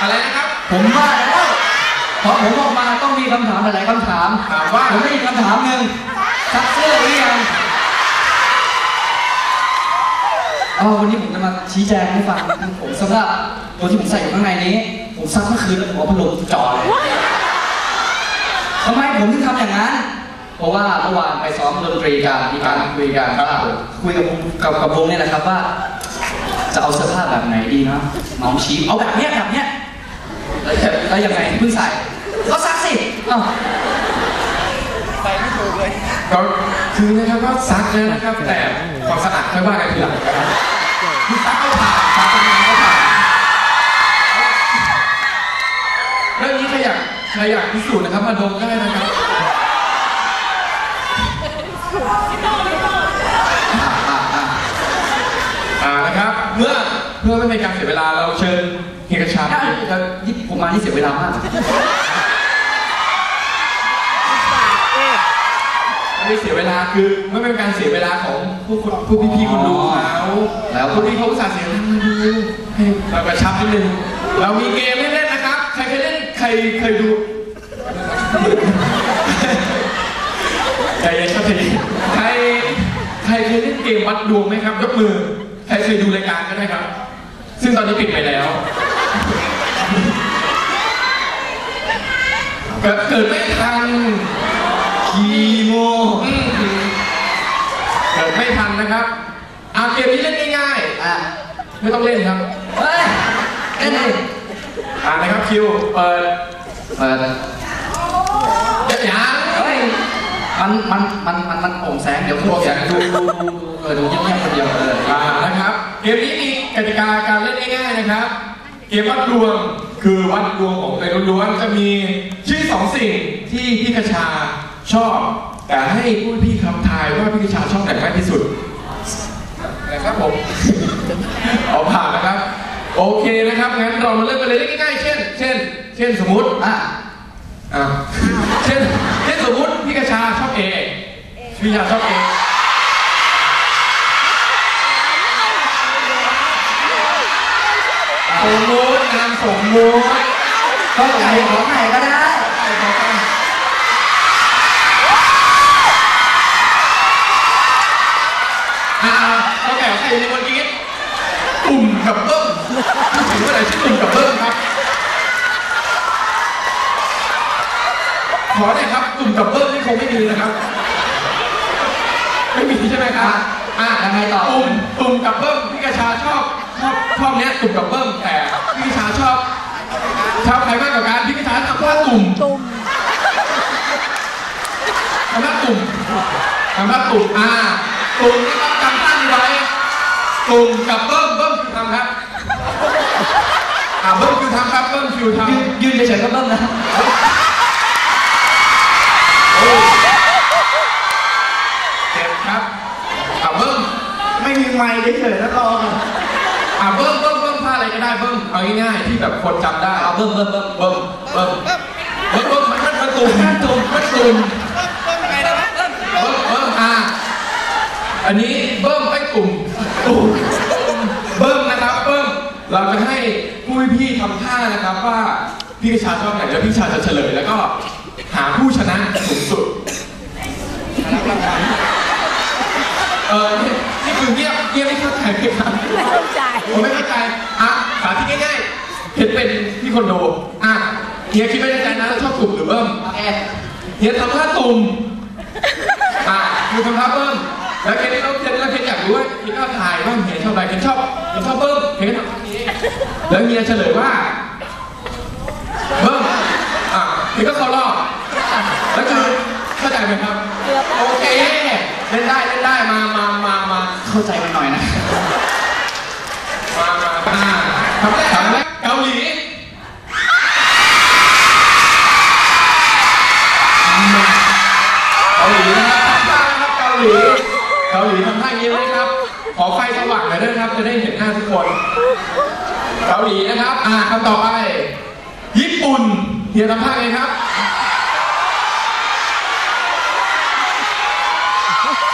อะไรนะครับ ผมว่าแล้วพอผมออกมาต้องมีคำถามหลายๆคำถามถามว่า ผมได้ยินคำถามหนึ่งซักเสื้อหรือยังอ๋อวันนี้ผมจะมาชี้แจงให้ฟังนะครับผมสำหรับตัวที่ผมใส่อยู่ข้างในนี้ ผมซักเมื่อคืนแล้วหัวพัดลมจ่อเลยทำไมผมถึงทำอย่างนั้น เพราะว่าเมื่อวานไปซ้อมดนตรีกันมีการคุยกันครับว่าคุยกับกับกับวงเนี่ยแหละครับว่า จะเอาเสื้อผ้าแบบไหนดีนะน้องชี้เอาแบบเนี้ยแบบเนี้ย แล้วแล้วยังไงเพิ่งใส่ก็ซักสิอ้าวก็คือนะครับก็ซักแล้วนะครับ แต่ความสะอาดค่อยว่ากันทีหลังนะครับคือซักก็ผ่านซักก็ผ่านก็ผ่านเรื่องนี้ใครอยากใครอยากพิสูจน์นะครับมาดมได้นะครับอะอะอ่านะครับเมื่อเพื่อไม่เป็นการเสียเวลาเราเชิญเฮียกระชาอะเดี๋ยวนี่ผ มมานี่เสียเวลามากไม่ได้เสียเวลาคือไม่เป็นการเสียเวลาของผู้คนผู้พี่ๆคนดูเขาแล้วผู้พี่เขาอุตส่าห์เสียเวลามาดูให้เรากระชับนิดนึงเรามีเกมให้เล่นนะครับ ใครเคยเล่นใครเคยดูใจเย็นครับใจเย็นใครใครเคยเล่นเกมวัดดวงไหมครับยกมือ ใครเคยดูรายการก็ได้ครับ ซึ่งตอนนี้ปิดไปแล้ว เกิดเกิดไม่ทันคีโมอืมเกิดไม่ทันนะครับเอาเกมนี้เล่นง่ายอะๆไม่ต้องเล่นครับเฮ้ยเล่นดิอ่านะครับคิวเปิดเปิดจะยังเฮ้ยมันมันมันมันมันโปร่งแสงเดี๋ยวคุณโปร่งแสงดูดูดูดูเออดูเงียบๆคนเดียวเอออ่านะครับ เกมนี้มีกติกาการเล่นง่ายๆนะครับ เกมวัดดวง คือวัดดวงของตัวเองล้วนๆจะมีชื่อสองสิ่งที่พี่กระชาชอบ แต่ให้ผู้พี่คำทายว่าพี่กระชาชอบไหนมากที่สุดนะครับผมเอาผ่านนะครับ โอเคนะครับงั้นเรามาเริ่มกันเลยง่ายๆเช่น เช่น เช่นสมมติอะอ่าเช่นเช่นสมมติพี่กระชาชอบเอพี่กระชาชอบเอสมมติ นามสมมติก็ไก่ของไหนก็ได้อ่าเขาแก่ใครในวันนี้ตุ่มกับเบิ้มถึงเมื่อไหร่ชื่อตุ่มกับเบิ้มครับ ขอได้ครับตุ่มกับเบิ้มนี่คงไม่มีนะครับ ไม่มีใช่ไหมครับอะยังไงต่อตุ่มตุ่มกับเบิ้มพี่กระชาชอบ ชอบชอบเนี้ยตุ่มกับเบิ้มแต่พี่กระชาชอบชอบใครมากกว่ากันพี่กระชาทำท่าตุ่มตุ่มทำท่าตุ่มทำท่าตุ่มอ่าตุ่มนะครับจำท่านี้ไว้ตุ่มกับเบิ้มเบิ้มคือทำครับอ่าเบิ้มคือทำครับเบิ้มคือทยืนยืนเฉยๆก็เบิ้มนะำโอ้เจ็บครับอ่าเบิ้มไม่มีไมค์เฉยๆแล้วรอ อ่าเบิ้มเบิ้มเบิ้มท่าอะไรก็ได้เบิ้มเอาง่ายๆที่แบบคนจำได้เอาเบิ้มเบิ้มเบิ้มเบิ้มเบิ้มเบิ้มเบิ้มมันมันตุ่มมันตุ่มมันตุ่มเบิ้มเบิ้มอ่าอันนี้เบิ้มไม่ตุ่มตุ่มเบิ้มนะครับเบิ้มเราจะให้ผู้พี่ๆทำท่านะครับว่าพี่กระชาชอบไหนแล้วพี่ชาจะเฉลยแล้วก็หาผู้ชนะสูงสุดเออนี่นี่คือเงียบเงียบไม่เข้าใจไหมครับเข้าใจ ผมไม่เข้าใจอะสาธิตง่ายๆเห็นเป็นที่คอนโดอะเฮียคิดไม่ได้ใจนะชอบตุ่มหรือเบิ้มโอเคเฮียทำท่าตุ่มอะคือทำท่าเบิ้มแล้วเคนี่ต้องเคนแล้วเคนอยากรู้ว่าเฮียก็ถ่ายว่าเฮียชอบอะไรเคนชอบเฮียชอบเบิ้มเฮียก็ทำท่านี้แล้วเฮียเฉลยว่าเบิ้มอะเฮียก็เข้ารอบแล้วคือเข้าใจไหมครับโอเคเล่นได้เล่นได้มามามามาเข้าใจมันหน่อยนะ ทำแรกทำแรกเกาหลีเกาหลีนะครับทำท่านะครับเกาหลีเกาหลีทำท่าอย่างนี้เลยครับ ขอไฟสว่างหน่อยด้วยครับ จะได้เห็นหน้าทุกคน เกาหลีนะครับ อ่าคำต่อไป ญี่ปุ่นเฮียทำท่าไงครับ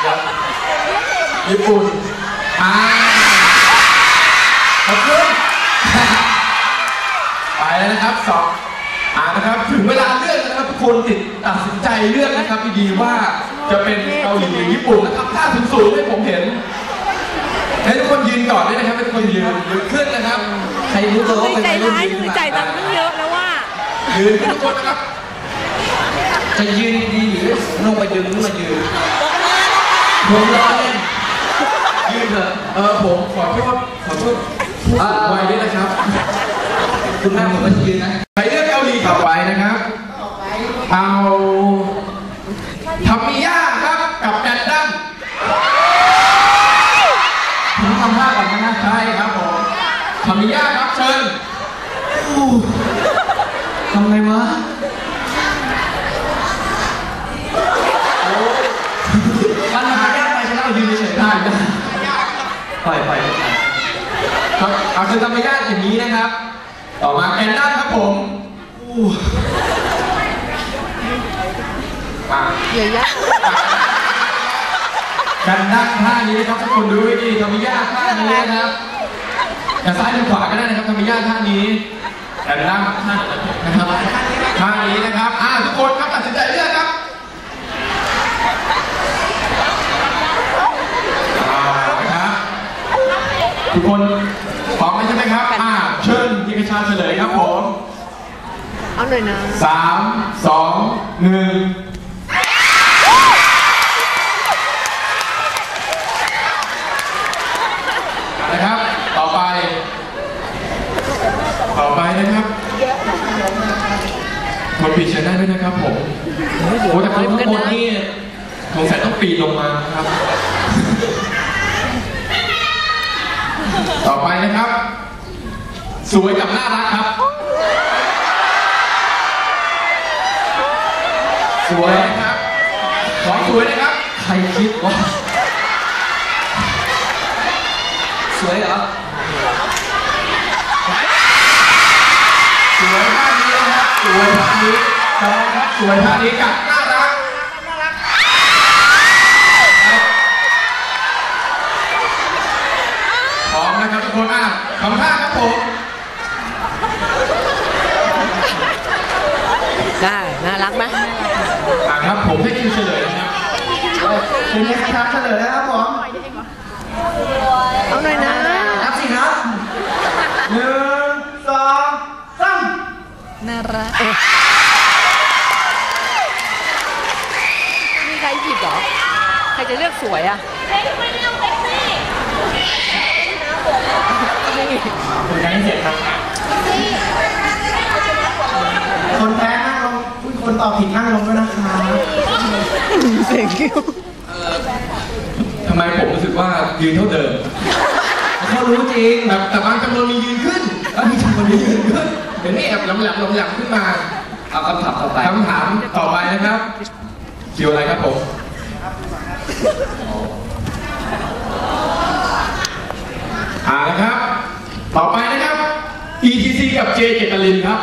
เดี๋ยว ไปแล้วนะครับสองอ่านะครับถึงเวลาเลือกนะครับทุกคนติดตัดสินใจเลือกนะครับดีๆว่าจะเป็นเกาหลีหรือญี่ปุ่นนะครับถ้าสูงสูงให้ผมเห็นให้ทุกคนยืนก่อนด้ยนะครับให้ทุกคนยืนยืนขึ้นนะครับ ใครรู้ตัวว่าเป็นใจรนยืนใจตังค์เยอะแล้วว่ายืนทุกคนนะครับ จะยืนดีหรือลงไปดึงมายืนผมรอเล่นยืนเถอะเออผมขอโทษขอโทษผู้ไวัด้วยนะครับ คุณแม่ผมก็จะยืนนะใครเลือกเกาหลีต่อไปนะครับเอาทามิยาครับกับแกนดัมผมทำท่าก่อนนะใช่ครับผมทามิยาครับเชิญทำไงวะมันมายากไปใช่ไหมเรายืนเฉยๆได้ไหมปล่อยปล่อยครับเอาคือทามิยาอย่างนี้นะครับ ต่อมาแกนดัมครับผมอู้อะเยอะแยะกันดั้งท่านี้นะครับทุกคนดูให้ดีทามิยาท่านี้นะครับจะซ้ายหรือขวาก็ได้นะครับทามิยาท่านี้กันดั้งท่านะครับท่านี้นะครับอ่าทุกคนครับตัดสินใจเลือกครับอ่านะครับทุกคน พร้อมไหมใช่ไหมครับอ่าเชิญพี่กระชาเฉลยครับผมเอาหน่อยนะสามสองหนึ่งนะครับ ต่อไป ต่อไปนะครับคนปีเชิญได้ด้วยนะครับผม โอ้แต่คนข้างบนนี่สงสัยต้องปีนลงมาครับ ไปนะครับ สวยกับน่ารักครับ สวยนะครับขอสวยนะครับ ใครคิดวะสวยเหรอ สวยท่านี้นะครับ สวยท่านี้ครับสวยท่านี้กับ ครับทุกคนอะทำท่าครับผมได้น่ารักไหมอะครับผมให้คิวเฉลยนะครับเป็นไงครับเฉลยนะครับผมเอาหน่อยนะนับสิครับหนึ่งสองสามน่ารักมีใครหยิบเหรอ ใครจะเลือกสวยอะคุณยังไม่เสร็จ ครับ คนแพ้นั่งลงอุ๊ยคนตอบผิดนั่งลงด้วยนะคะเสียงคิวทำไมผมรู้สึกว่ายืนเท่าเดิมเขารู้จริงแต่แต่บางจำนวนมียืนขึ้นบางจำนวนมียืนขึ้นเห็นไหมแอบหลำแหลมหลำแหลมขึ้นมา เอาคำถามต่อไปคำถามต่อไปนะครับคิวอะไรครับผม อ่านะครับ ต่อไปนะครับ ETC กับ J เจตลินครับ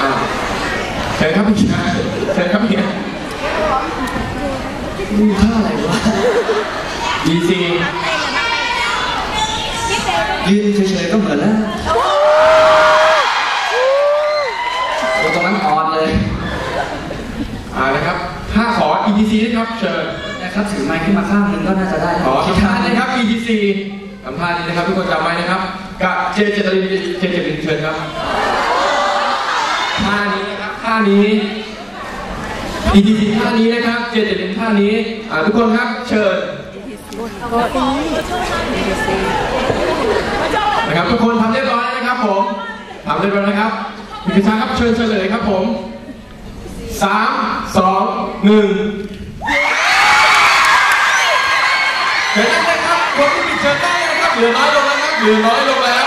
อ่าเชิญครับพี่ชายเชิญครับพี่มีท่าอะไรวะ ETC ยืนเฉยๆก็เหมือนแล้วโอ้ตรงนั้นอ่อนเลย อ่านะครับถ้าขอ ETC นะครับเชิญ นะครับถือไม้ ขึ้นมาข้างนึงก็น่าจะได้ขอทุกท่านนะครับ ETC สัมภาษณ์นี้นะครับทุกคนจำไว้นะครับ กับเจเจตลินเจเจตลินเชิญครับท่านี้นะครับท่านี้ ETC ท่านี้นะครับ เจเจตลินท่านี้ทุกคนครับเชิญนะครับทุกคนทำเรียบร้อยนะครับผมทำเรียบร้อยนะครับมีกระชาครับเชิญเฉลยครับผมสามสองหนึ่ง เชิญได้เลยครับ คนที่ปิดเชิญได้นะครับ เหลือน้อยลงแล้วครับเหลือน้อยลงแล้ว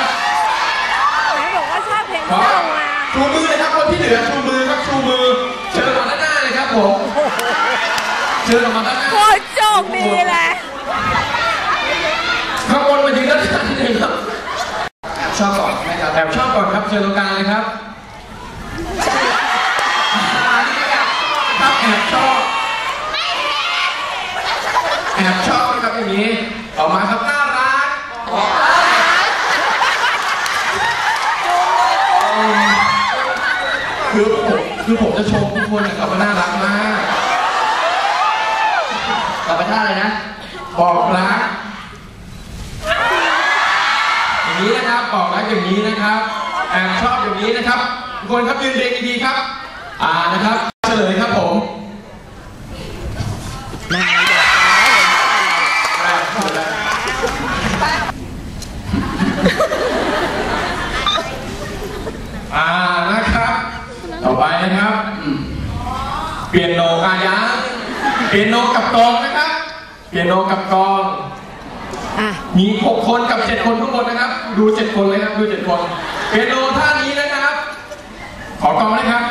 ไหนบอกว่าชอบเพลงขอเศร้ามาชูมือเลยครับคนที่เหลือชูมือครับชูมือ เชิญออกมาด้านหน้าเลยครับผม เชิญออกมาด้านหน้าโคตรโชคดีเลยข้างบนมายืนด้านหน้านิดนึงครับ ชอบก่อนไหมครับแอบชอบก่อนครับ เชิญตรงกลางเลยครับครับแอบชอบแอบ ชอบนะครับอย่างนี้ ออกมาครับน่ารักคือผมคือผมจะชมทุกคนนะครับว่าน่ารักมากต่อไปท่าอะไรนะ บอกรักอย่างนี้นะครับบอกรักอย่างนี้นะครับแอบชอบอย่างนี้นะครับทุกคนครับยืนเรียงดีๆครับ อ่านะครับ เฉลยครับผมนั่งไม่ได้ แอบชอบแล้ว อ่านะครับ ต่อไปนะครับอืมเปียโนอายังเปียโนกับกลองนะครับ เปียโนกับกลองอะมีหกคนกับเจ็ดคนข้างบนนะครับ ดูเจ็ดคนเลยครับดูเจ็ดคนเปียโนท่านี้นะครับ ขอกองนะครับ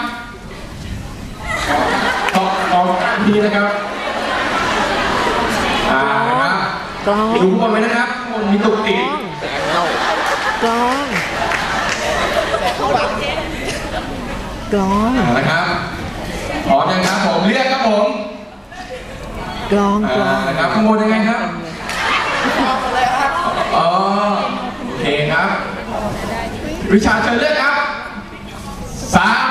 กองกองนี้นะครับอ่านะครับกลองดูข้างบนไว้นะครับข้างบนมีตุกติก กลอง กลองอ่านะครับพร้อมยังครับผมเรียกครับผมกลองกลอ่าองนะครับข้างบนยังไงครับอ๋อโอเคครับ วิชาเชิญเลือกครับสาม